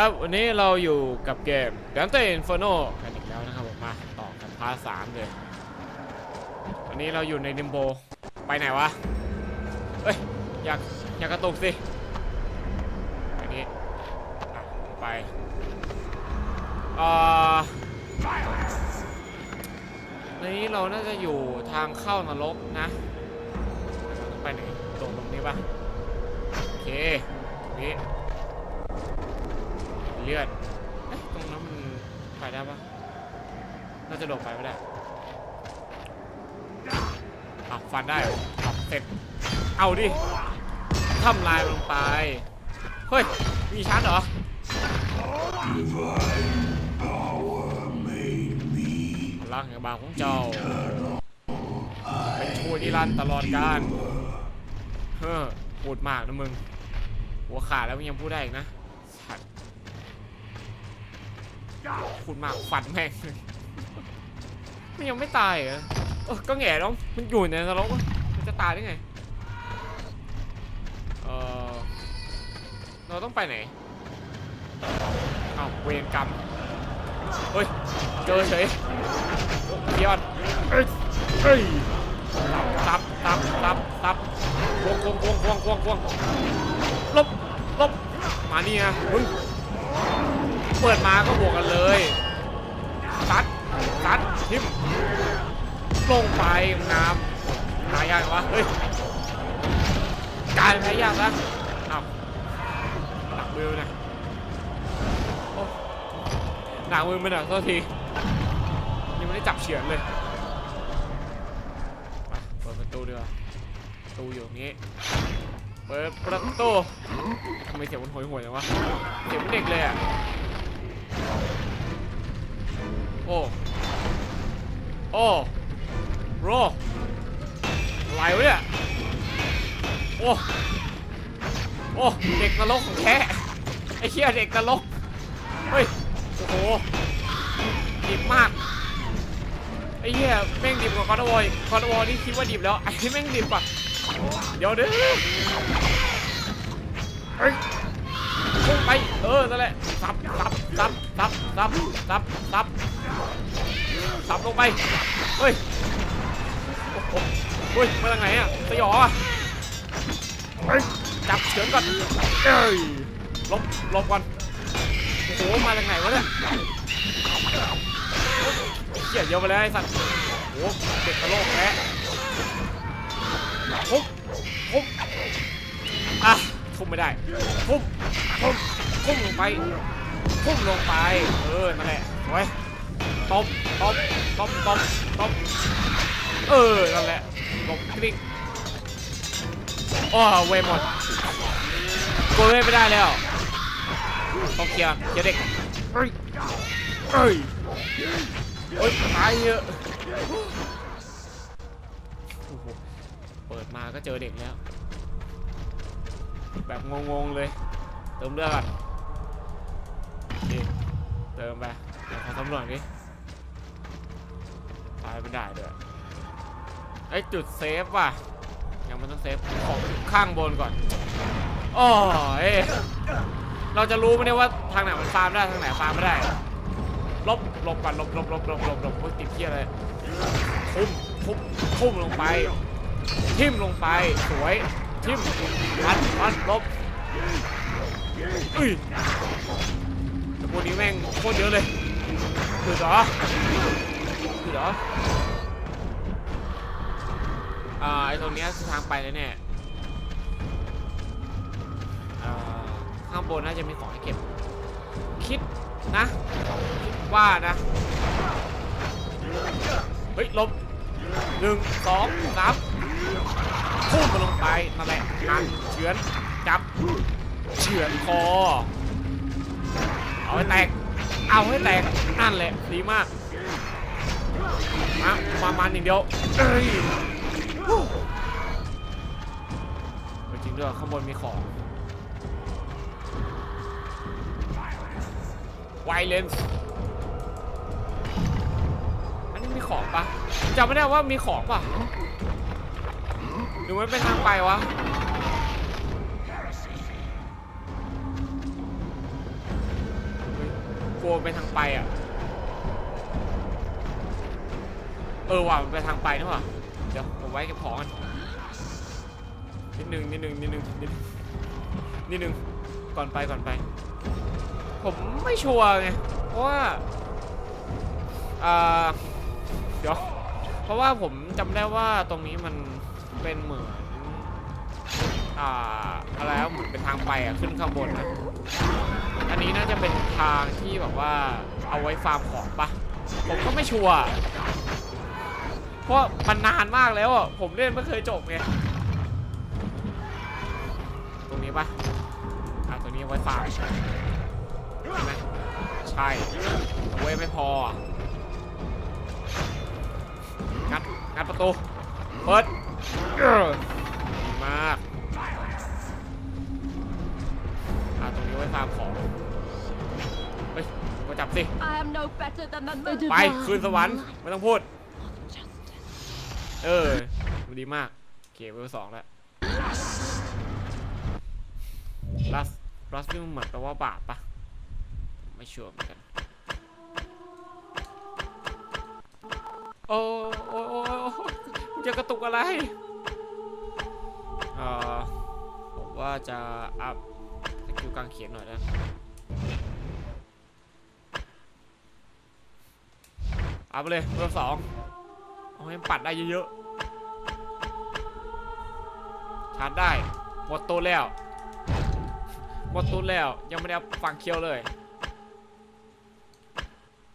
ครับ วันนี้เราอยู่กับเกม Dante Inferno กันอีกแล้วนะครับผมมาต่อกันพาร์ทสามเลยวันนี้เราอยู่ในนิมโบ ไปไหนวะเอ้ย อยากอยากกระตุกสิอันนี้ไปเอ่อในนี้เราน่าจะอยู่ทางเข้านรกนะ ไปไหนตรงตรงนี้ปะโอเค ตรงนี้ เลือดเอ๊ะตรงนั้นมันไปได้ปะน่าจะโดดไปไม่ได้อะฟันได้เหรออะเสร็จ เอาดิทำลายลงไป เฮ้ย มีชั้นเหรอพลังแห่งบางของเจ้า เป็นชั่วนิรันดร์ตลอดกาล เฮ้อพูดมากนะมึง หัวขาดแล้วมึงยังพูดได้อีกนะสัตว์ พูดมากฟันแม่งมันยังไม่ตายเหรอเออก็แง่น้องมันอยู่ในนรกวมันจะตายได้ไงเออเราต้องไปไหนเอาเวรกรรมเฮ้ยเจอเฉยยอนเอ้ยเอ้ยตับตับตับตับควงควงควงควงควงควงลบลบมานี่ไงมึง เปิดมาก็บวกกันเลยซัดซัดทิมลงไปงามหายากวะเฮ้ยกลารแพ้ยากนะอ้าวหนักมือนะหนักมือมันอะโทษทียังไม่ได้จับเฉือนเลยเปิดประตูดีกว่าประตูอยู่ตรงนี้เปิดประตูทำไมเสียงมันโหยหวยจังวะเสียงเหมือนเด็กเลยอะ โอ้โอ้โรอะไรวะเนี่ยโอ้โอ้เด็กนรกของแท้ไอ้เชี่ยเด็กนรกเฮ้ยโอ้โหดิบมากไอ้เหี้ยแม่งดิบกว่าคอนวอยคอนวอยนี่คิดว่าดิบแล้วไอ้แม่งดิบอะเดี๋ยวเด้อเฮ้ยพุ่งไปเออนั่นแหละซับซับซับซับซับซับซับ ซับลงไป เฮ้ยโอ้โหเฮ้ย มาจากไหนอะสยองอะจับเฉือนก่อนเอ้ยลบลบก่อน โอ้โห มาจากไหนวะเนี่ยเหี้ยเยอะไปแล้วไอ้สัตว์โอ้โหเด็กกระโลกแท้ทุบทุบอะทุบไม่ได้ทุบทุ่มทุ่มลงไปทุ่มลงไป เออนั่นแหละสวย ตบตบตบตบตบเออ นั่นแหละลงกริ๊กโอ้เวหมดกูเวไม่ได้แล้วต้องเคลียร์เคลียร์เด็กเฮ้ยเฮ้ยเฮ้ยตายเยอะเปิดมาก็เจอเด็กแล้ว แบบงงๆเลย เติมเลือดก่อนเติมไปเดี๋ยวขอสำรวจดิ ไม่ได้ด้วยไอจุดเซฟว่ะ ยังไม่ต้องเซฟของข้างบนก่อนโอ้ยเราจะรู้ไหมเนี่ยว่าทางไหนมันฟาร์มได้ทางไหนฟาร์มไม่ได้ ลบลบก่อนลบลบลบลบลบลบติดเที่ยเลยทุ่มทุ่มทุ่มลงไป ทิ่มลงไปสวย ทิ่มพันพันลบอุ้ยแต่พวกนี้แม่งโคตรเยอะเลยคือเหรอ เหรออ่าไอตรงเนี้ยทางไปแน่ๆอ่าข้างบนน่าจะมีของให้เก็บ คิดนะคิดว่านะ เฮ้ยลบหนึ่งสองสามพุ่งมันลงไปนั่นแหละนั่นเฉือนจับเฉือนคอเอาให้แตก เอาให้แตกนั่นแหละดีมาก มามามันอย่างเดียวเอ้ยจริงด้วยข้างบนมีของไวเลนส์อันนี้มีของปะจำไม่ได้ว่ามีของปะหรือมันเป็นทางไปวะเลัวไปทางไปอะ เออว่ะมันไปทางไปนี่ว่าเดี๋ยวผมไว้เก็บของกันนิดนึงนิดนึงนิดนึงนิดนึงนิดนึงก่อนไปก่อนไป ผมไม่ชัวร์ไงเพราะว่าอ่าเดี๋ยวเพราะว่าผมจำได้ว่าตรงนี้มันเป็นเหมือนอ่าอะไรอะเหมือนเป็นทางไปอะขึ้นข้างบนนะอันนี้น่าจะเป็นทางที่แบบว่าเอาไว้ฟาร์มของปะผมก็ไม่ชัวร์ เพราะมันนานมากแล้วอะผมเล่นไม่เคยจบไงตรงนี้ปะอะตรงนี้เอาไว้ฟาร์มใช่ไหมใช่เอาไว้ไม่พออะงัดงัดประตูเปิดเออดีมากอะตรงนี้ไว้ฟาร์มของเฮ้ยมาจับสิ I am no better than the ไปคืนสวรรค์ไม่ต้องพูด เออดีมากโอเคเวลสองแล้วลัสลัสนี่มันเหมือนแปลว่าบาปปะไม่ชัวร์เหมือนกันโอ้โอ้โอ้โอ้คุณจะกระตุกอะไรเออผมว่าจะอัพสกิลกลางเขียนหน่อยนะอัพเลยเวลสอง เอาให้ปัดได้เยอะๆชาร์จได้ หมดตัวแล้ว หมดตัวแล้ว ยังไม่ได้ฟังเคียวเลย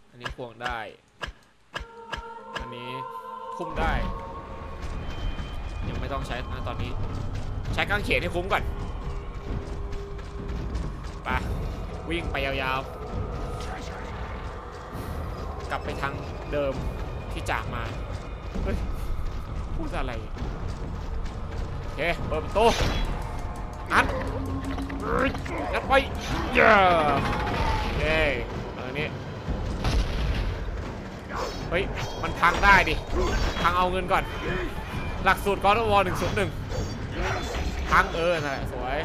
อันนี้ควงได้ อันนี้ทุ่มได้ ยังไม่ต้องใช้นะตอนนี้ ใช้กางเขนให้คุ้มก่อนไปวิ่งไปยาวๆ กลับไปทางเดิมที่จากมา เฮ้ยพูดอะไรโอเคเปิดประตูอัดงัดไปเย้โอเคอันนี้เฮ้ย มันพังได้ดิ พังเอาเงินก่อน หลักสูตรกอล์ฟวอลหนึ่งศูนย์หนึ่งพังเออนั่นแหละสวย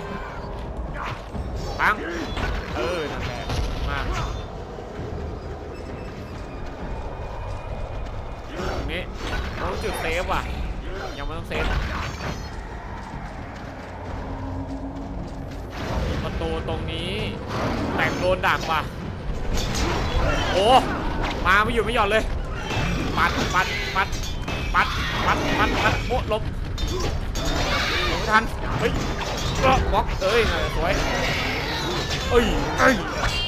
พัง เออนั่นแหละมาก รงนี้ต้องจุดเซฟว่ะ ยังไม่ต้องเซฟประตูตรงนี้ แต่งโดนดักว่ะ โอ้มาไม่หยุดไม่หย่อนเลย ปัดปัดปัดปัดปัดปัดปัดโอ้ลบหลบทัน เฮ้ยก็บล็อกเอ้ยนะสวยเอ้ยเอ้ย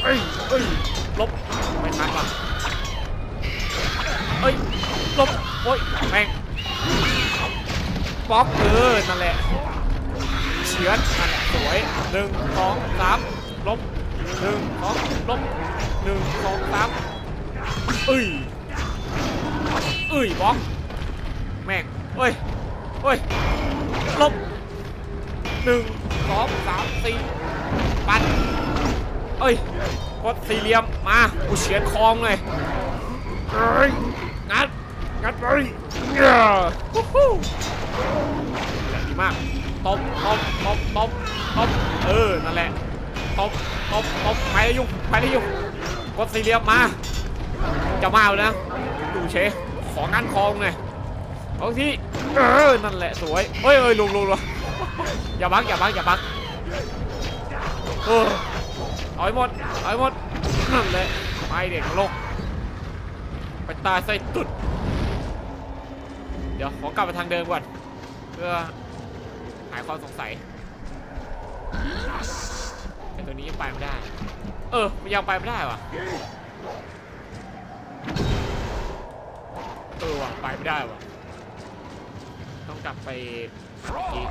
เอ้ยเอ้ยลบไม่ทันว่ะ หลบโอ้ยแม่งบล็อกเออนั่นแหละเฉือนนั่นแหละสวยหนึ่งสองสามลบหนึ่งสองลบหนึ่งสองสามเอ้ยเอ้ยบล็อกแม่งเอ้ยเอ้ยลบหนึ่งสองสามสี่ปัดเอ้ยกดสี่เหลี่ยมมากูเฉือนคองเลยเอ้ย งัดไปเย้ฮู้ฮู้นั่นแหละดีมากตบตบตบตบตบเออ นั่นแหละตบตบตบไปเลยยุ่งไปเลยยุ่งกดสี่เหลี่ยมมา จะมาเอานะ ดูเชของานคองเลยเอาที่เออ นั่นแหละสวยเฮ้ยเอ้ยลุงลุงลุงอย่าบักอย่าบักอย่าบักเออเอาให้หมดเอาให้หมดนั่นแหละไปเด็กโลกไปตายใส่ตุด เดี๋ยวขอกลับไปทางเดิมก่อน เพื่อหายความสงสัยแต่ตัวนี้ยังไปไม่ได้ เออยังไปไม่ได้วะเออว่ะไปไม่ได้วะต้องกลับไปอีก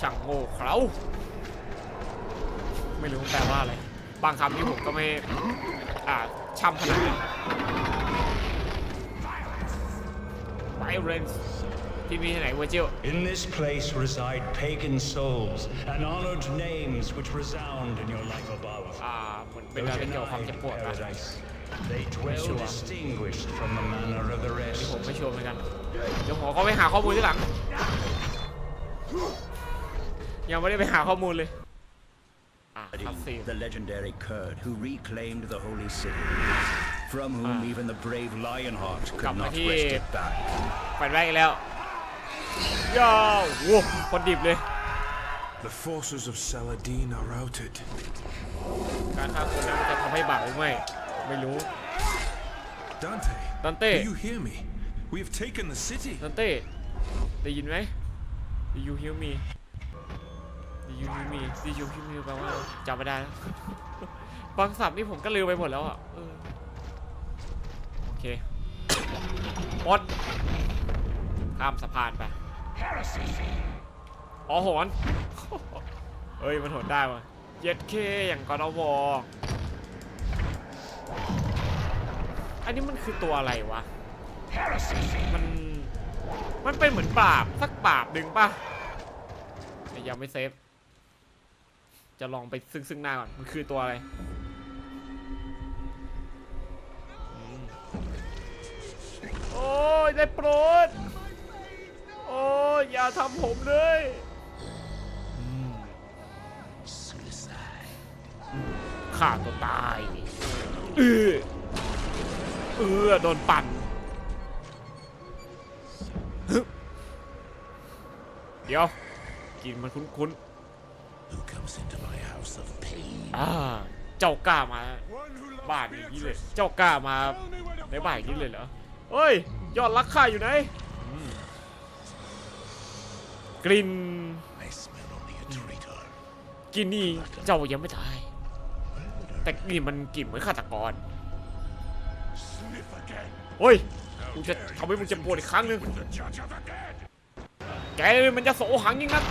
ช่างโง่เขาไม่รู้มันแปลว่าอะไร บางคำนี่ผมก็ไม่ อ่าช่ำขนาดนั้น tyrants. In this place reside pagan souls and honored names which resound in your life above. Ah, paradise. They dwell distinguished from the manner of the rest. ยังไม่ได้ไปหาข้อมูลเลย The legendary Kurd who reclaimed the holy city. From whom Ah. even the brave Lionheart could Cầm not thì- wrest it back. ไปได้อีกแล้วย่าโว้คนดิบเลย The forces of Saladin are routed. การฆ่าคนนั้นมันจะทำให้บาปหรือไม่ไม่รู้ Dante, Dante. do you hear me? We have taken the city. นันเต้ได้ยินไหม Do you hear me Do you hear me Do you hear me แปลว่าจำไม่ได้แล้วบางศัพท์นี่ผมก็ลืมไปหมดแล้วอะ เคปดข้ามสะพานไป อ๋อโหนเฮ้ย มันโหนได้ว่ะเย็ดเคอย่างกอนวออันนี้มันคือตัวอะไรวะ มัน มันเป็นเหมือนบาปสักบาปหนึ่งป่ะยังไม่เซฟ จะลองไปซึ่งซึ่งหน้าก่อน มันคือตัวอะไร ยได้โปรด โอ้ยอย่าทำผมเลยอืมฆ่าตัวตายเออเออโดนปั่นเดี๋ยวกินมันคุ้น Who comes into my house of pain? ๆอ่าเจ้ากล้ามาบ้านอย่างนี้เลย เจ้ากล้ามาในบ้านอย่างนี้เลยเหรอ เฮ้ย ยอดรักข้าอยู่ไหน กลิ่น I smell only a traitor. กลิ่นนี่เจ้ายังไม่ตาย แต่กลิ่นมันกลิ่นเหมือนฆาตกร Sniff again. เฮ้ย กูจะทำให้มึงเจ็บปวดอีกครั้งหนึ่ง The judge of the dead. แกนี่มันจะโสหังยิ่งนัก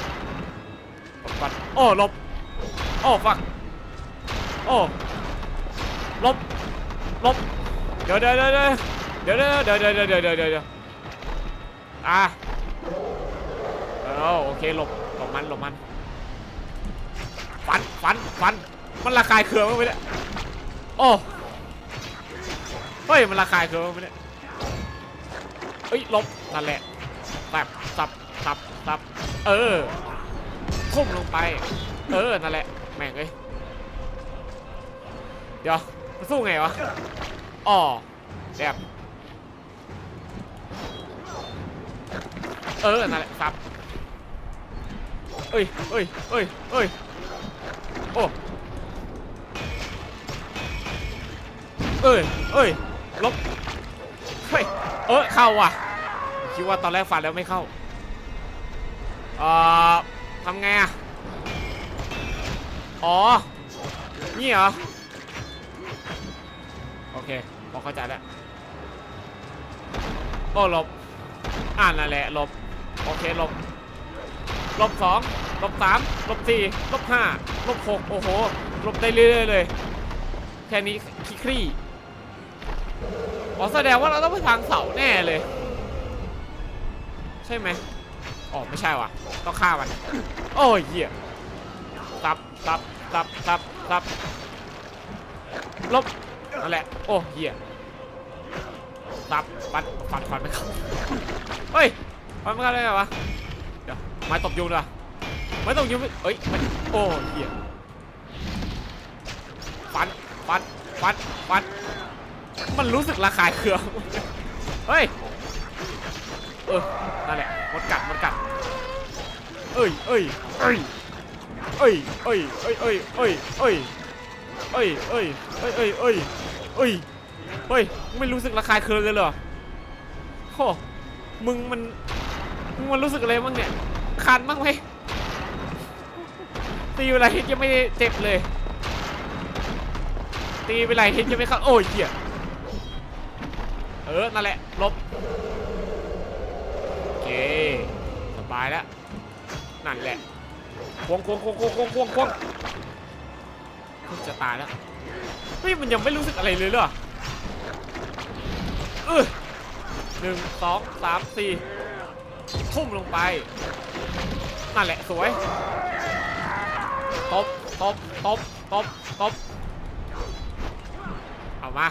หลบก่อนโอ้หลบอ้อฟักอ้อหลบหลบเดี๋ยวเดี๋ยวเดี๋ยวเดี๋ยว เดี๋ยวเดี๋ยวเดี๋ยวเดี๋ยวเดี๋ยวเดี๋ยวเดี๋ยวอะเอาโอเคหลบหลบมันหลบมันฟันฟันฟันมันระคายเคืองมาไปเนี่ยโอ้เฮ้ยมันระคายเคืองมาไปเนี่ยเฮ้ยหลบนั่นแหละแบบสับสับสับเออทุ่มลงไป เออนั่นแหละแม่งเอ้ยเดี๋ยวมันสู้ไงวะอ๋อแบบ เออนั่นแหละสับเอ้ยเอ้ยเอ้ยเอ้ยโอ้เอ้ยเอ้ยลบเฮ้ยเออเข้าว่ะคิดว่าตอนแรกฟันแล้วไม่เข้าเอ่อทำไงอะอ๋อ นี่เหรอ โอเคพอเข้าใจแล้ว โอ้ลบ อ่านนั่นแหละลบ โอเคหลบลบสองลบสามลบสี่ลบห้าลบหกโอ้โหลบได้เรื่อยๆเลย แค่นี้คิครี่อ๋อแสดงว่าเราต้องไปทางเสาแน่เลย ใช่ไหมอ๋อไม่ใช่ว่ะต้องฆ่ามัน โอ้ยเหี้ยตับตับตับตับตับลบนั่นแหละโอ้เหี้ยตับปัดฟันฟันไม่เข้าเฮ้ย ฟันไม่เข้าได้ไงวะเดี๋ยวไม้ตบยุงด้วยไม้ตบยุงเอ้ยมันโอ้เหี้ยฟันฟันฟันฟันมันรู้สึกระคายเคืองเฮ้ยเออนั่นแหละมดกัดมดกัดเอ้ยเอ้ยเอ้ยเอ้ยเอ้ยเอ้ยเอ้ยเอ้ยเอ้ยเอ้ยเอ้ยเอ้ยเอ้ยเอ้ยเอ้ยเฮ้ยไม่รู้สึกระคายเคืองเลยเหรอโอ้มึงมัน มันรู้สึกอะไรบ้างเนี่ย คันบ้างไหมตีเวลาฮิตยังไม่เจ็บเลย ตีเวลาฮิตยังไม่เข้าโอ้ยเหี้ยเออ นั่นแหละ ลบ โอเค สบายแล้ว นั่นแหละควงควงควงควงควงควงควงจะตายแล้ว เฮ้ย มันยังไม่รู้สึกอะไรเลยเหรอเออหนึ่งสองสามสี่ ทุ่มลงไป นั่นแหละสวย ตบ ตบ ตบ ตบ ตบ เอามา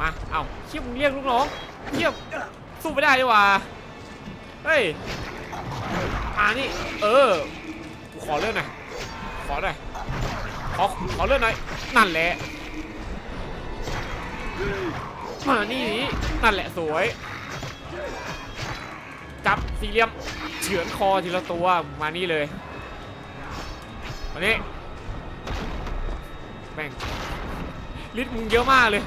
มา เอาเชี่ยมึงเรียกลูกน้องเชี่ยสู้ไม่ได้ดีกว่า เฮ้ยอ่านี่ เออ กูขอเลื่อนหน่อย ขอหน่อย ขอ ขอเลือดหน่อย นั่นแหละมานี่นั่นแหละสวย จับสี่เหลี่ยมเฉือนคอทีละตัวมานี่เลยมานี่แม่งลิดมึงเยอะมากเลย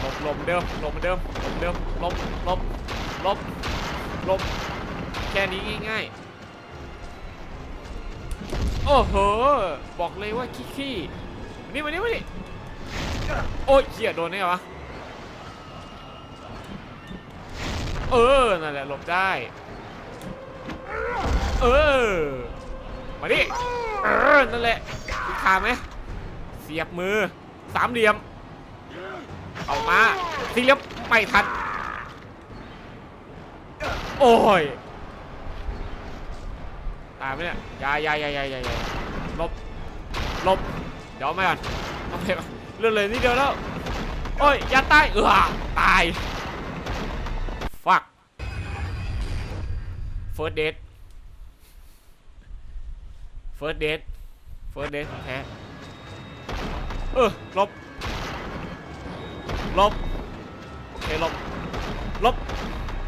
หลบหลบเดิมหลบเดิมหลบเดิมหลบหลบหลบหลบแค่นี้ง่ายๆโอ้โหบอกเลยว่าขี้ขี้นี่มานี่มานี่โอ้ยเหี้ยโดนได้ไงวะ เออ นั่นแหละหลบได้ เออ มาดิ เออ นั่นแหละคุณขาไหม เสียบมือ สามเหลี่ยมเอามาสี่เหลี่ยมไม่ทัน โอ้ย ตายไหมเนี่ยอยายายายายายาลบ ลบ เดี๋ยวไม่ก่อนเอาไปก่อนเลื่อนเลยนิดเดียวแล้ว โอ้ย อย่าตาย เออตาย first date first date first date แท้เออลบลบโอเคลบลบ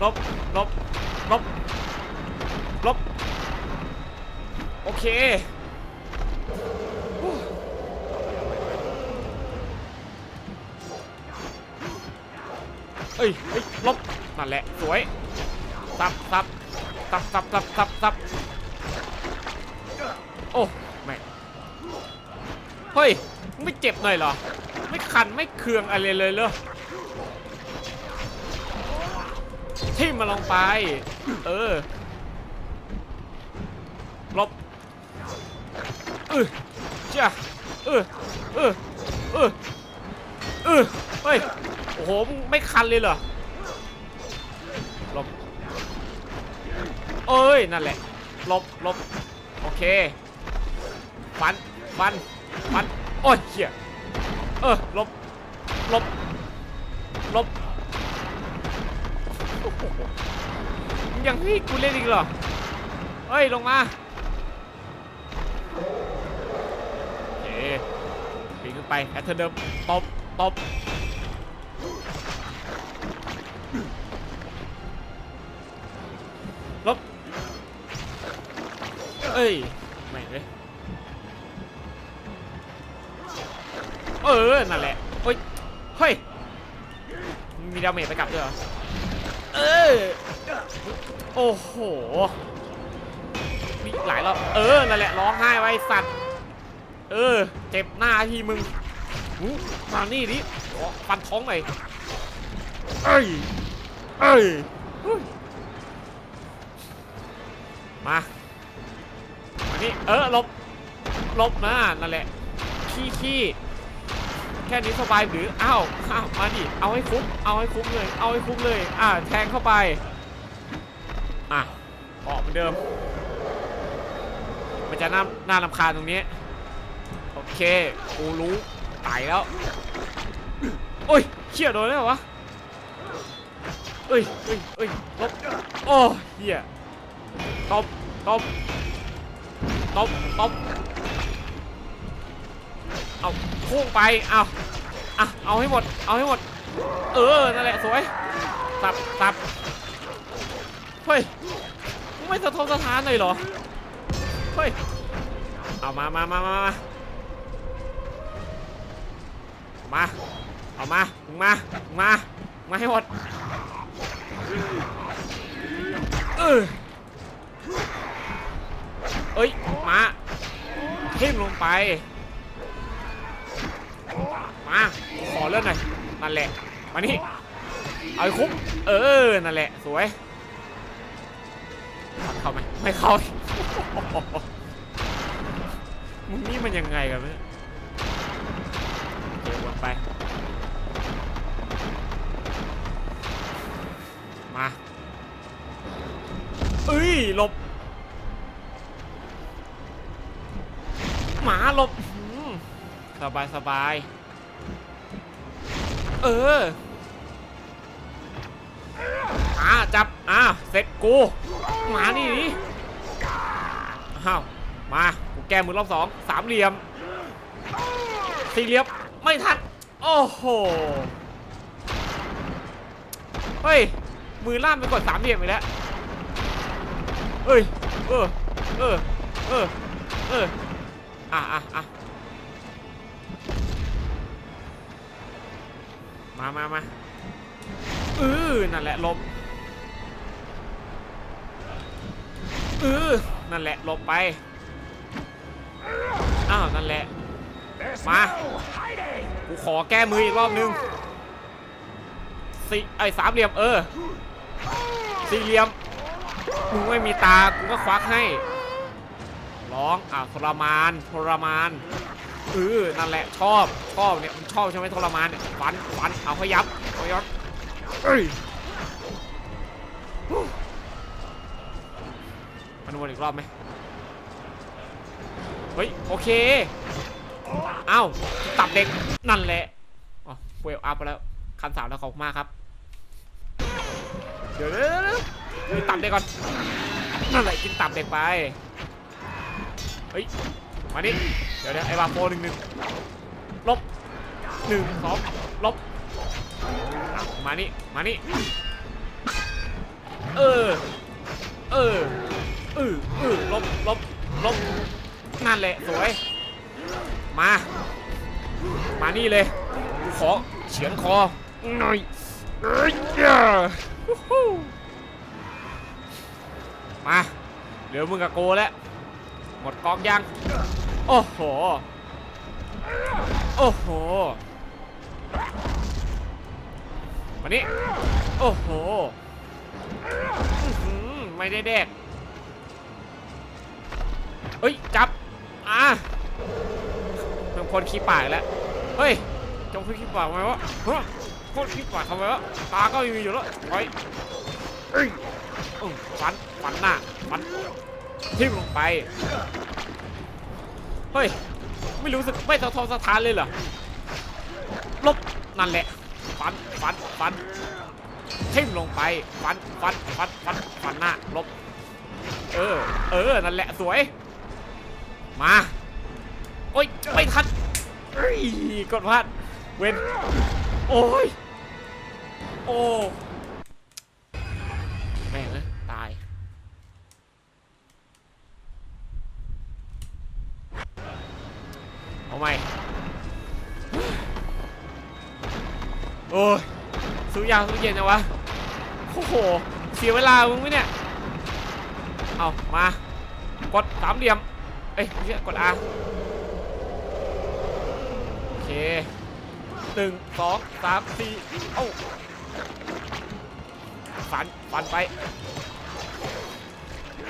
ลบลบลบลบโอเคเอ้ยเฮ้ยลบนั่นแหละ สวยซับซับ ซับซับซับซับซับโอ้แม่เฮ้ยไม่เจ็บหน่อยเหรอ ไม่คันไม่เคืองอะไรเลยเหรอทิ่มาลงไป เออลบเออจ้าเออเออเออเออเฮ้ยโอ้โหไม่คันเลยเหรอ เอ้ย นั่นแหละลบลบโอเคฟันฟันฟันโอ้ยเหี้ยเออลบลบลบอ้โหมึงยังให้กูเล่นอีกเหรอเฮ้ย ลงมาโอเคปีนขึ้นไปแอทเทอร์เดิมตบตบ อ้ยแม่งเลยเออ นั่นแหละเฮ้ย เฮ้ย มีดาเมจไปกลับด้วยเหรอ เออ โอ้โห มีหลายรอบ เออ นั่นแหละ ร้องไห้ไว้สัตว์ เออ เจ็บหน้าที่มึงมานี่ดิฟันท้องหน่อยเอ้ย เอ้ย มา นี่เออหลบหลบมานั่นแหละ ขี้ขี้แค่นี้สบายหรืออ้าวอ้าวมาดิเอาให้คุ้มเอาให้คุ้มเลย เอาให้คุ้มเลย อ่าแทงเข้าไปอะออกเหมือนเดิม มันจะน่าน่ารำคาญตรงนี้ โอเคกูรู้ตายแล้วโอ้ยเชี่ยโดนได้เหรอวะเอ้ยเอ้ยเอ้ยลบโอ้เหี้ยตบตบ ตบตบเอาพุ่งไปเอาอะเอาให้หมด เอาให้หมด เออ นั่นแหละสวยสับสับเฮ้ยไม่สะทกสะท้านเลยเหรอ เฮ้ย เอามามามามามามาเอามามึงมา มา มาให้หมด เออ เอ้ยมาทิ่มลงไป มาขอเลื่อนหน่อยนั่นแหละมานี่เอาคุ้มเออนั่นแหละสวยเข้าไหมไม่เข้ามึงนี่มันยังไงกันเนี่ยเดี๋ยววนไป มาเอ้ยหลบ หมาหลบสบายสบาย เอออ่าจับ อ่าเสร็จกู หมานี่ดิอ้าว มา กูแก้มือรอบสองสามเหลี่ยม สี่เหลี่ยม ไม่ทัน โอ้โห เฮ้ย มือล่ามไปกดสามเหลี่ยมไปแล้วเฮ้ย เออ เออ เออ เออ อะอะอะมามามาเออนั่นแหละลบเออนั่นแหละหลบไป อ้าว นั่นแหละ มา กูขอแก้มืออีกรอบนึงสี่ไอ้สามเหลี่ยมเออ สี่เหลี่ยม มึงไม่มีตา กูก็ควักให้ ร้องอะทรมานทรมานเออนั่นแหละชอบชอบเนี่ยมันชอบใช่ไหมทรมานเนี่ยฟันฟันเอาเขยับเอายับเอ้ยมันวนอีกรอบไหมเฮ้ยโอเคเอ้าตับเด็กนั่นแหละอ๋อเวลอัพไปแล้วคันสามแล้วขอบมากครับเดี๋ยวเดี๋ยวเดี๋ยวเดี๋ยวตับเด็กก่อนนั่นแหละกินตับเด็กไป เฮ้ย มานี่เดี๋ยวเดี๋ยวไอ้บาโฟหนึ่งหนึ่งลบหนึ่งสองลบมานี่ มานี่ เออ เออเออเออลบลบลบนั่นแหละสวย มา มานี่เลยกูขอเฉือนคอหน่อยเอ้ยมา เหลือมึงกับโกแล้ว หมดกองยัง โอ้โห โอ้โหมานี่โอ้โห ไม่ได้แดกเฮ้ย จับ อะเป็นคนขี้ปากแล้ว เฮ้ย จงขี้ปากทำไมวะฮะคนขี้ปากทำไมวะ ตาก็มีอยู่แล้วไปเอ้ยฟัน ฟันหน้า ฟัน ทิ่มลงไป เฮ้ย ไม่รู้สึกไม่สะทกสะท้านเลยเหรอ ลบ นั่นแหละ ฟัน ฟัน ฟัน ทิ่มลงไป ฟัน ฟัน ฟัน ฟัน ฟันหน้า ลบ เออ เออ นั่นแหละ สวย มา โอ้ย ไม่ทันกดพลาด เว้น โอ้ย โอ้ โอ้ยซื้ยางซื้เย็นนะวะโอ้โหเสียเวลามึงไหมเนี่ยเอามากดสามเหลี่ยมเอ้ยไม่ใช่กด R โอเคหนึ่งสองสามสี่เอ้าฟันฟันไป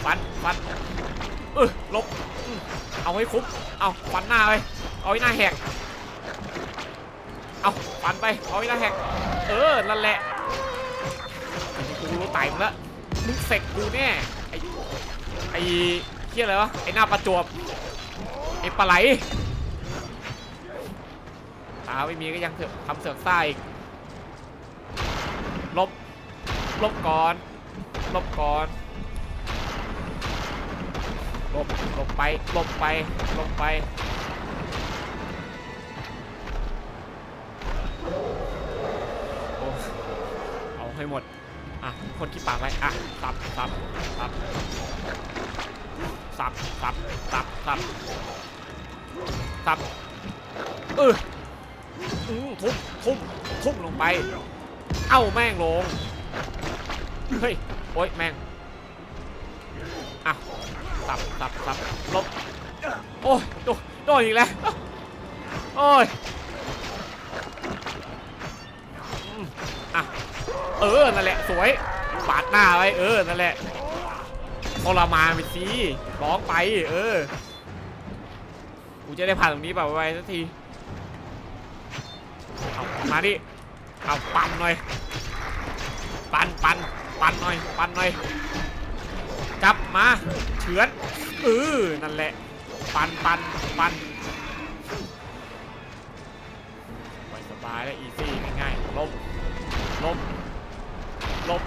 ฟันฟันเออลบเอาให้คุ้มเอาฟันหน้าไปเอาให้หน้าแหก เอาฟันไปเอาให้หน้าแหกเออนั่นแหละกูรู้ไต่มึงละมึงเสกกูแน่ไอ้ไอ้เฮียอะไรวะไอ้หน้าประจวบไอ้ปลาไหลตาไม่มีก็ยังเถอะทำเสือกซ่าอีกลบลบก่อนลบก่อนลบลบไปลบไปลบไป ให้หมด อะคนที่ปากไว้ อะสับสับสับสับสับสับสับสับเอออืมทุบทุบทุบลงไป เอ้าแม่งลง เฮ้ย โอ๊ยแม่ง อะสับสับสับลบ โอ้ยโดนโดนอีกแล้ว โอ้ยอะ เออ นั่นแหละ สวย ปาดหน้าไว้ เออ นั่นแหละทรมานไปสิร้องไป เออ กูจะได้ผ่านตรงนี้แบบไวๆสักที เอามาดิ เอาปั่นหน่อย ปั่นปั่นปั่นหน่อย ปั่นหน่อย จับมา เฉือนเออนั่นแหละ ปั่นปั่นปั่นไว้สบายและอีซี่ง่ายๆลบลบ หลบ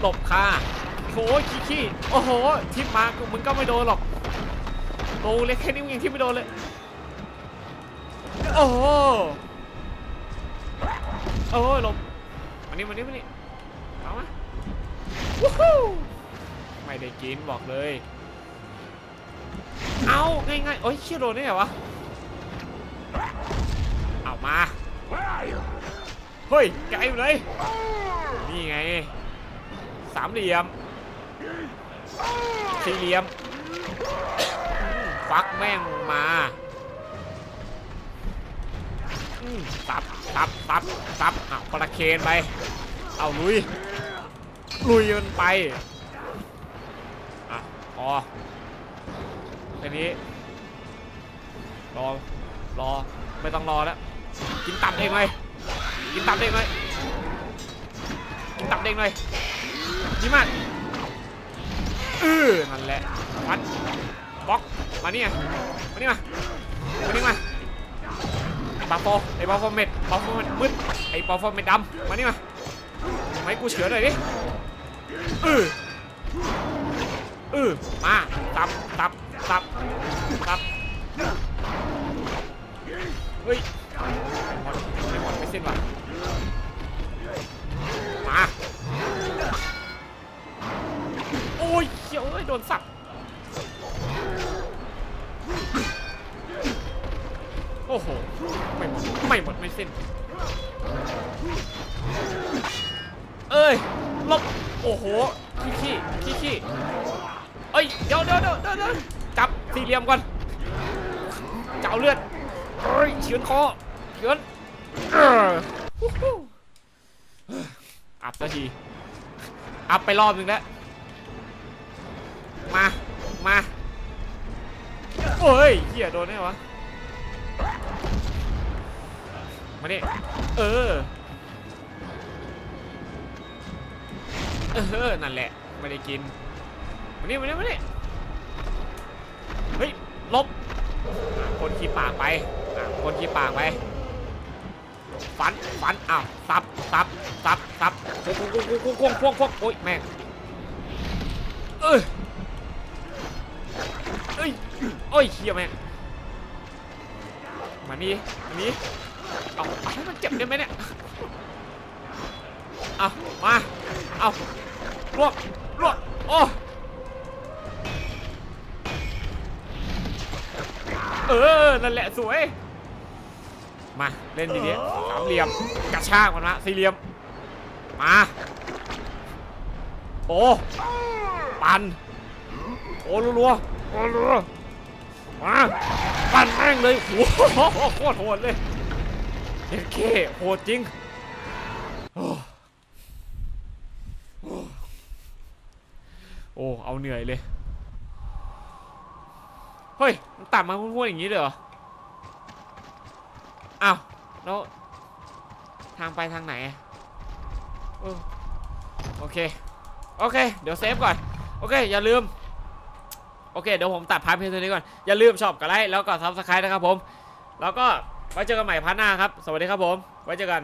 หลบค่ะโอ้ยขี้ขี้โอ้โหทิปมามึงก็ไม่โดนหรอกโเล็กแค่นี้มึงยังที่ไม่โดนเลย โอ้โหโอ้ยลมมานี่มานี่มานี่เอามาวู้ฮู้ไม่ได้กินบอกเลย เอาง่ายๆโอ้ยเชี่ยโดนได้ไงวะ เอามา เฮ้ยไกลอยู่เลย นี่ไง สามเหลี่ยม สี่เหลี่ยม ฟักแม่งมาตับตับตับตับอ้าประเคนไป เอาลุย ลุยมันไป อะพอแค่นี้ รอ รอ ไม่ต้องรอแล้ว กินตับเองเลย กินตับเองเลยกินตับเองเลยดีมากเออนั่นแหละวัดบล็อกมานี่ไงมานี่มามานี่มาบาโฟไอ้บาโฟเม็ดบาโฟเม็ดมืดไอ้บาโฟเม็ดดำมานี่มาไม่กูเฉือนหน่อยดิเออเออมาตับตับตับตับเฮ้ยไม่หมดไม่สิ้นว่ะ โดนสับ โอ้โห ไม่หมด ไม่หมด ไม่สิ้น เอ้ยลบโอ้โห ขี้ขี้ขี้ขี้เอ้ย เดี๋ยวเดี๋ยวเดี๋ยวเดี๋ยวเดี๋ยวจับสี่เหลี่ยมก่อนจะเอาเลือดเอ้ยเฉือนคอเฉือนเออฮู้ฮู้อัพสักทีอัพไปรอบหนึ่งแล้ว มา มา โอ้ยเหี้ยโดนได้วะ มาดิเออ เออ นั่นแหละ ไม่ได้กิน มานี่มานี่มานี่เฮ้ย ลบ คนขี้ปากไป คนขี้ปากไป ฟัน ฟัน อ้าวซับซับซับซับควงควงควงควงควงควงโอ้ยแม่งเอ้ย เอ้ยโอ้ยเฮียแม่งมานี่มานี่เอาเอาให้มันเจ็บได้ไหมเนี่ยเอามาเอารวบรวบโอ้เออ นั่นแหละสวย มาเล่นดีๆสามเหลี่ยมกระชากมันมาสี่เหลี่ยม มา โอ้ปันโอ้รัวๆโอ้รัวๆ มาปั่นแม่งเลยโอ้โหโคตรโหดเลยเอ็นเคโหดจริงโอ้เอาเหนื่อยเลย เฮ้ย มันตัดมาพูดๆอย่างนี้เลยเหรอ อ้าว แล้ว ทางไปทางไหนโอเค โอเค เดี๋ยวเซฟก่อน โอเค อย่าลืม โอเคเดี๋ยวผมตัดพาร์ทเพียงเท่านี้ก่อน อย่าลืมชอบกดไลค์แล้วก็ซับสไครต์นะครับผม แล้วก็ไว้เจอกันใหม่พาร์ทหน้าครับ สวัสดีครับผม ไว้เจอกัน